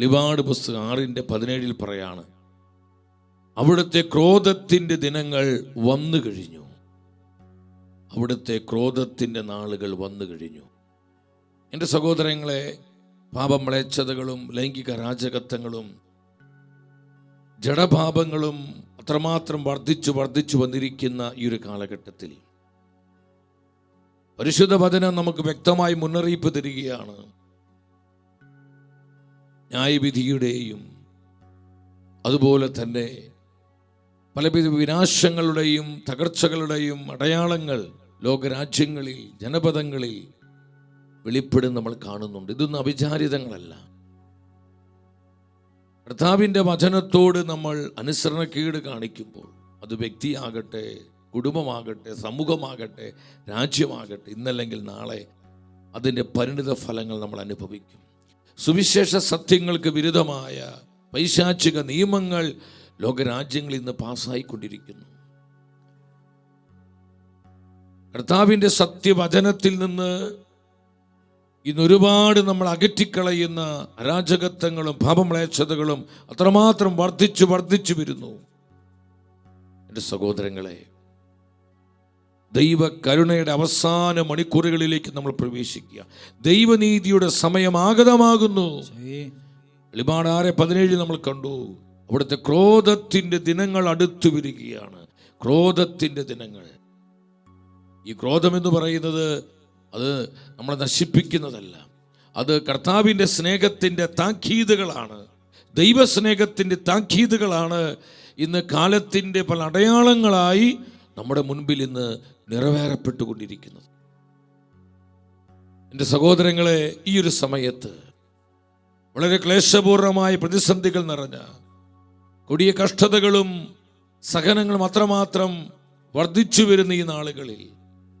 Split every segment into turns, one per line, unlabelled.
വെളിപാട് പുസ്തകം ആറിന്റെ പതിനേഴിൽ പറയാണ് അവിടുത്തെ ക്രോധത്തിന്റെ ദിനങ്ങൾ വന്നു കഴിഞ്ഞു. അവിടുത്തെ ക്രോധത്തിന്റെ നാളുകൾ വന്നു കഴിഞ്ഞു. എന്റെ സഹോദരങ്ങളെ പാപം പാപമ്ലേച്ഛതകളും ലൈംഗിക രാജകത്വങ്ങളും ജഡഭാവങ്ങളും അത്രമാത്രം വർദ്ധിച്ചു വർദ്ധിച്ചു വന്നിരിക്കുന്ന ഈ ഒരു കാലഘട്ടത്തിൽ പരിശുദ്ധ വചനം നമുക്ക് വ്യക്തമായി മുന്നറിയിപ്പ് തരികയാണ്. ന്യായവിധിയുടെയും അതുപോലെ തന്നെ പലവിധ വിനാശങ്ങളുടെയും തകർച്ചകളുടെയും അടയാളങ്ങൾ ലോകരാജ്യങ്ങളിൽ ജനപദങ്ങളിൽ വെളിപ്പെടും നമ്മൾ കാണുന്നുണ്ട്. ഇതൊന്നും അവിചാരിതങ്ങളല്ല. കർത്താവിന്റെ വചനത്തോട് നമ്മൾ അനുസരണക്കേട് കാണിക്കുമ്പോൾ അത് വ്യക്തിയാകട്ടെ കുടുംബമാകട്ടെ സമൂഹമാകട്ടെ രാജ്യമാകട്ടെ ഇന്നല്ലെങ്കിൽ നാളെ അതിന്റെ പരിണിത ഫലങ്ങൾ നമ്മൾ അനുഭവിക്കും. സുവിശേഷ സത്യങ്ങൾക്ക് വിരുദ്ധമായ പൈശാചിക നിയമങ്ങൾ ലോകരാജ്യങ്ങളിൽ ഇന്ന് പാസ്സായിക്കൊണ്ടിരിക്കുന്നു. കർത്താവിന്റെ സത്യവചനത്തിൽ നിന്ന് ഇന്ന് ഒരുപാട് നമ്മൾ അകറ്റിക്കളയുന്ന അരാജകത്വങ്ങളും പാപമ്ലേച്ഛതകളും അത്രമാത്രം വർദ്ധിച്ചു വർദ്ധിച്ചു വരുന്നു. എന്റെ സഹോദരങ്ങളെ ദൈവ കരുണയുടെ അവസാന മണിക്കൂറുകളിലേക്ക് നമ്മൾ പ്രവേശിക്കുക. ദൈവനീതിയുടെ സമയം ആഗതമാകുന്നു. വെളിപാട് ആറ് പതിനേഴ് നമ്മൾ കണ്ടു. അവിടുത്തെ ക്രോധത്തിന്റെ ദിനങ്ങൾ അടുത്തു വരികയാണ്. ക്രോധത്തിന്റെ ദിനങ്ങൾ. ഈ ക്രോധം എന്ന് പറയുന്നത് അത് നമ്മളെ നശിപ്പിക്കുന്നതല്ല. അത് കർത്താവിന്റെ സ്നേഹത്തിന്റെ താക്കീതുകളാണ്. ദൈവസ്നേഹത്തിന്റെ താക്കീതുകളാണ് ഇന്ന് കാലത്തിന്റെ പല അടയാളങ്ങളായി നമ്മുടെ മുൻപിൽ ഇന്ന് നിറവേറപ്പെട്ടുകൊണ്ടിരിക്കുന്നത് എന്റെ സഹോദരങ്ങളെ ഈ ഒരു സമയത്ത് വളരെ ക്ലേശപൂർണമായ പ്രതിസന്ധികൾ നിറഞ്ഞ കൊടിയ കഷ്ടതകളും സഹനങ്ങളും അത്രമാത്രം വർദ്ധിച്ചു വരുന്ന ഈ നാളുകളിൽ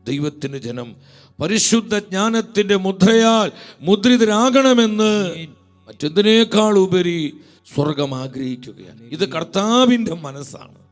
ദൈവത്തിന് ജനം പരിശുദ്ധ ജ്ഞാനത്തിന്റെ മുദ്രയാൽ മുദ്രിതരാകണമെന്ന് മറ്റെന്തിനേക്കാൾ ഉപരി സ്വർഗം ആഗ്രഹിക്കുകയാണ്. ഇത് കർത്താവിന്റെ മനസ്സാണ്.